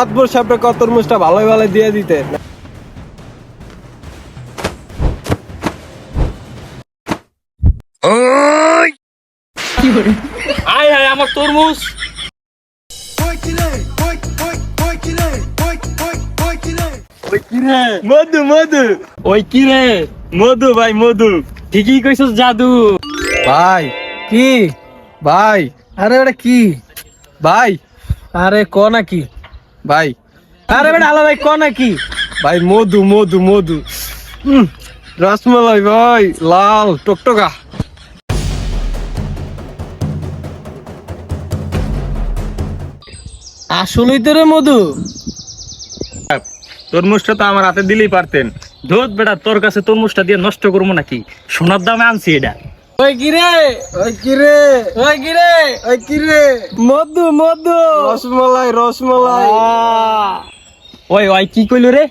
মাতবর সাহেবটা কত তরমুজটা ভালোই ভালো দিয়ে দিতে। আয় আয় আমার তরমুজ। মধু মধু। ওই কি রে? মধু ভাই মধু। ঠিকই কইছস জাদু। ভাই কি? ভাই আরে ওটা কি? ভাই আরে ক নাকি ভাই। আরে বেটা আলো ভাই ক নাকি? ভাই মধু মধু মধু। রসমালাই ভাই লাল টকটকা। আসলেই তো রে মধু। তরমুজটা তো আমার হাতে দিলেই পারতেন। ধুত বেটা তোর কাছে তরমুজটা দিয়ে নষ্ট করব নাকি? সোনার দামে আনছি এটা। ওই কি রে? ওই কি রে? ওই কি রে? ওই কি রে? মধু মধু। রসমালাই রসমালাই। ওই ওই কি কইল রে?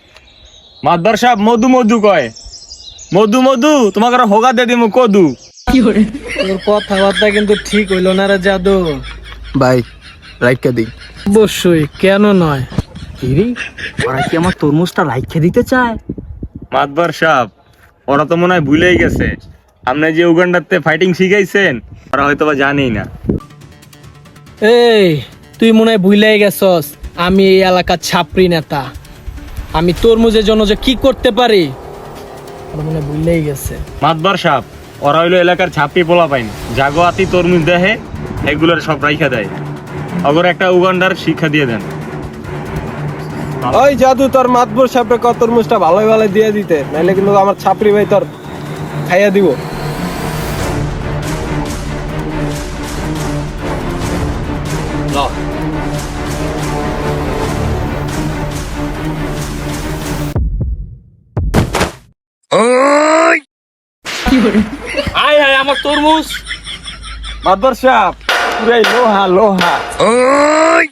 মাদবার সাহেব মধু মধু কয়। মধু মধু তোমাকে হোগা দিয়ে দিমু কদু। কি তোর কথাবার্তা কিন্তু ঠিক হইল না রে জাদু। ভাই রাইকা দিই। অবশ্যই কেন নয়? কিরে? ওরা কি আমার তরমুজটা রাইখে দিতে চায়? মাদবার সাহেব ওরা তো মনে হয় ভুলেই গেছে। আপনি যে উগান্ডাতে ফাইটিং শিখাইছেন ওরা হয়তো বা জানেই না। এই তুই মনে হয় ভুলাই গেছস আমি এই এলাকার ছাপরি নেতা। আমি তরমুজের জন্য যে কি করতে পারি ওরা মনে হয় ভুলেই গেছে। মাদবার সাহেব ওরা হইল এলাকার ছাপড়ি পোলা পাইন জাগো আতি তরমুজ দেহে এগুলোর সব রাইখা দেয়। অগর একটা উগান্ডার শিক্ষা দিয়ে দেন। ওই জাদু তোর মাতবর সাপে কত তরমুজটা ভালোই ভালো দিয়ে দিতে নাইলে কিন্তু আমার ছাপরি ভাই তোর খাইয়া দিব। আয় আয় আমার তরমুজ। মাতবর সাহেব পুরাই লোহা লোহা। ওই!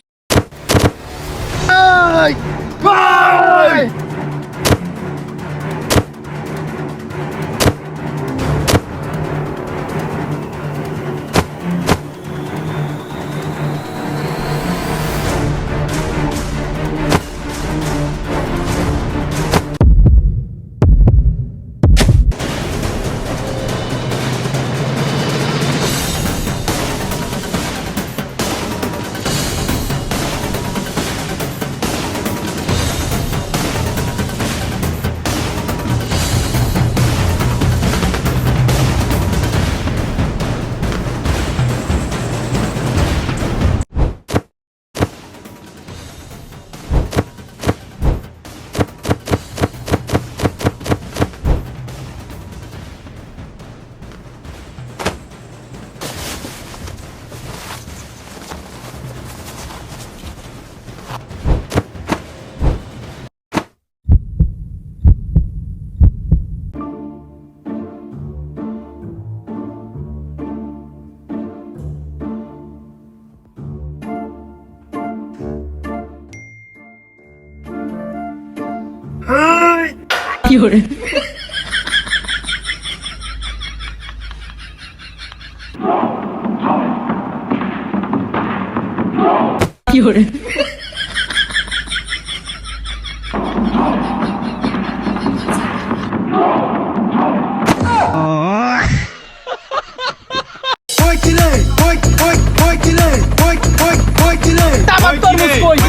যে লয়ে Эй!